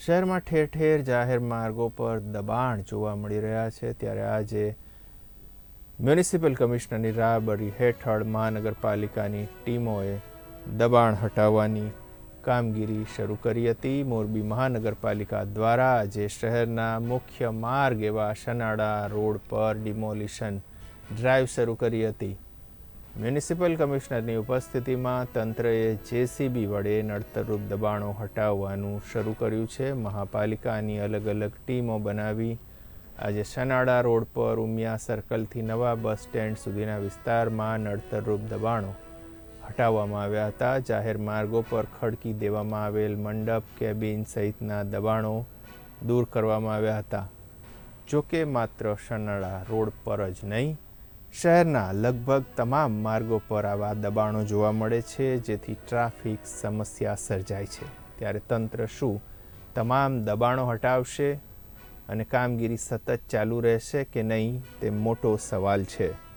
શહેરમાં ઠેર ઠેર જાહેર માર્ગો પર દબાણ જોવા મળી રહ્યા છે. ત્યારે આજે મ્યુનિસિપલ કમિશનરની રાહબરી હેઠળ મહાનગરપાલિકાની ટીમોએ દબાણ હટાવવાની કામગીરી શરૂ કરી હતી. મોરબી મહાનગરપાલિકા દ્વારા આજે શહેરના મુખ્ય માર્ગ એવા શનાળા રોડ પર ડિમોલિશન ડ્રાઈવ શરૂ કરી હતી. મ્યુનિસિપલ કમિશનરની ઉપસ્થિતિમાં તંત્રએ જેસીબી વડે નડતરરૂપ દબાણો હટાવવાનું શરૂ કર્યું છે. મહાપાલિકાની અલગ અલગ ટીમો બનાવી આજે શનાળા રોડ પર ઉમિયા સર્કલથી નવા બસ સ્ટેન્ડ સુધીના વિસ્તારમાં નડતરરૂપ દબાણો હટાવવામાં આવ્યા હતા. જાહેર માર્ગો પર ખડકી દેવામાં આવેલ મંડપ, કેબિન સહિતના દબાણો દૂર કરવામાં આવ્યા હતા. જોકે માત્ર શનાળા રોડ પર જ નહીં શહેરના લગભગ તમામ માર્ગો પર આવા દબાણો જોવા મળે છે, જેથી ટ્રાફિક સમસ્યા સર્જાય છે. ત્યારે તંત્ર શું તમામ દબાણો હટાવશે અને કામગીરી સતત ચાલુ રહેશે કે નહીં, તે મોટો સવાલ છે.